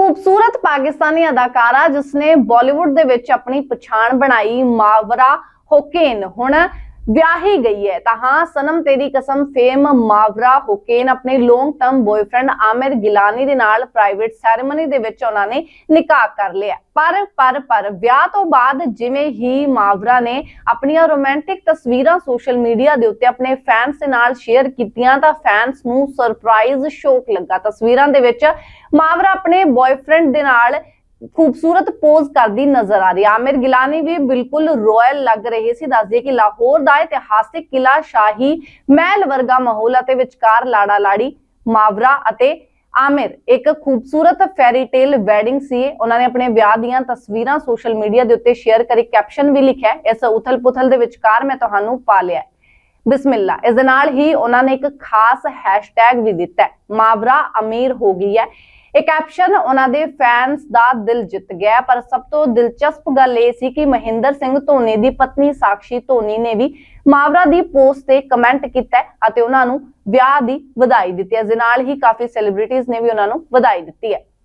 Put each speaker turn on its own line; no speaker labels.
ਖੂਬਸੂਰਤ ਪਾਕਿਸਤਾਨੀ ਅਦਾਕਾਰਾ ਜਿਸਨੇ ਬਾਲੀਵੁੱਡ ਦੇ ਵਿੱਚ ਆਪਣੀ ਪਛਾਣ ਬਣਾਈ ਮਾਵਰਾ ਹੋਕੇਨ ਹੁਣ ਵਿਆਹੀ ਗਈ ਹੈ। ਤਾਂ ਹਾਂ, ਸਨਮ ਤੇਰੀ ਕਸਮ ਫੇਮ ਮਾਵਰਾ ਹੋਕੇਨ ਆਪਣੇ long term boyfriend Aamir Gilani ਦੇ ਨਾਲ ਪ੍ਰਾਈਵੇਟ ਸੈਰੇਮਨੀ ਦੇ ਵਿੱਚ ਉਹਨਾਂ ਨੇ ਨਿਕਾਹ ਕਰ ਲਿਆ। ਪਰ ਪਰ ਪਰ ਵਿਆਹ ਤੋਂ ਬਾਅਦ ਜਿਵੇਂ ਹੀ ਮਾਵਰਾ ਨੇ ਆਪਣੀਆਂ ਰੋਮਾਂਟਿਕ ਤਸਵੀਰਾਂ ਸੋਸ਼ਲ ਮੀਡੀਆ ਦੇ ਉੱਤੇ ਆਪਣੇ ਫੈਨਸ ਦੇ ਨਾਲ ਸ਼ੇਅਰ ਕੀਤੀਆਂ ਤਾਂ ਫੈਨਸ ਨੂੰ ਸਰਪ੍ਰਾਈਜ਼ ਸ਼ੌਕ ਲੱਗਾ। ਤਸਵੀਰਾਂ ਦੇ ਵਿੱਚ ਮਾਵਰਾ ਆਪਣੇ ਬॉयਫ੍ਰੈਂਡ ਦੇ ਨਾਲ ਖੂਬਸੂਰਤ ਪੋਜ਼ ਕਰਦੀ ਨਜ਼ਰ ਆ ਰਹੀ ਆਮਿਰ ਗਿਲਾਨੀ ਵੀ ਬਿਲਕੁਲ ਰਾਇਲ ਲੱਗ ਰਹੇ ਸੀ। ਦੱਸਦੇ ਕਿ ਲਾਹੌਰ ਦਾ ਇਤਿਹਾਸਿਕ ਕਿਲਾ ਸ਼ਾਹੀ ਮਹਿਲ ਵਰਗਾ ਮਾਹੌਲ ਅਤੇ ਵਿਚਕਾਰ ਲਾੜਾ ਲਾੜੀ ਮਾਵਰਾ ਅਤੇ ਆਮਿਰ ਇੱਕ ਖੂਬਸੂਰਤ ਫੈਰੀ ਟੇਲ ਵੈਡਿੰਗ ਸੀ। ਉਹਨਾਂ ਨੇ ਆਪਣੇ ਵਿਆਹ ਦੀਆਂ ਤਸਵੀਰਾਂ ਸੋਸ਼ਲ ਮੀਡੀਆ ਦੇ ਉੱਤੇ ਸ਼ੇਅਰ ਕਰੀ। ਕੈਪਸ਼ਨ ਵੀ ਲਿਖਿਆ ਇਸ ਉਥਲ-ਪੁਥਲ ਦੇ ਵਿਚਕਾਰ ਮੈਂ ਤੁਹਾਨੂੰ ਪਾ ਲਿਆ ਹੈ। ਬਿਸਮਿਲ੍ਲਾ। ਇਸ ਦੇ ਨਾਲ ਹੀ ਉਹਨਾਂ ਨੇ ਇੱਕ ਖਾਸ ਹੈਸ਼ਟੈਗ ਵੀ ਦਿੱਤਾ ਮਾਵਰਾ ਅਮੀਰ ਹੋ ਗਈ ਹੈ। ਇਹ ਕੈਪਸ਼ਨ ਉਹਨਾਂ ਦੇ ਫੈਨਸ ਦਾ ਦਿਲ ਜਿੱਤ ਗਿਆ ਪਰ ਸਭ ਤੋਂ ਦਿਲਚਸਪ ਗੱਲ ਇਹ ਸੀ ਕਿ ਮਹਿੰਦਰ ਸਿੰਘ ਧੋਨੀ ਦੀ ਪਤਨੀ ਸਾਕਸ਼ੀ ਧੋਨੀ ਨੇ ਵੀ ਮਾਵਰਾ ਦੀ ਪੋਸਟ ਤੇ ਕਮੈਂਟ ਕੀਤਾ ਅਤੇ ਉਹਨਾਂ ਨੂੰ ਵਿਆਹ ਦੀ ਵਧਾਈ ਦਿੱਤੀ ਹੈ। ਇਸ ਨਾਲ ਹੀ ਕਾਫੀ ਸੈਲੀਬ੍ਰਿਟੀਜ਼ ਨੇ ਵੀ ਉਹਨਾਂ ਨੂੰ ਵਧਾਈ ਦਿੱਤੀ ਹੈ।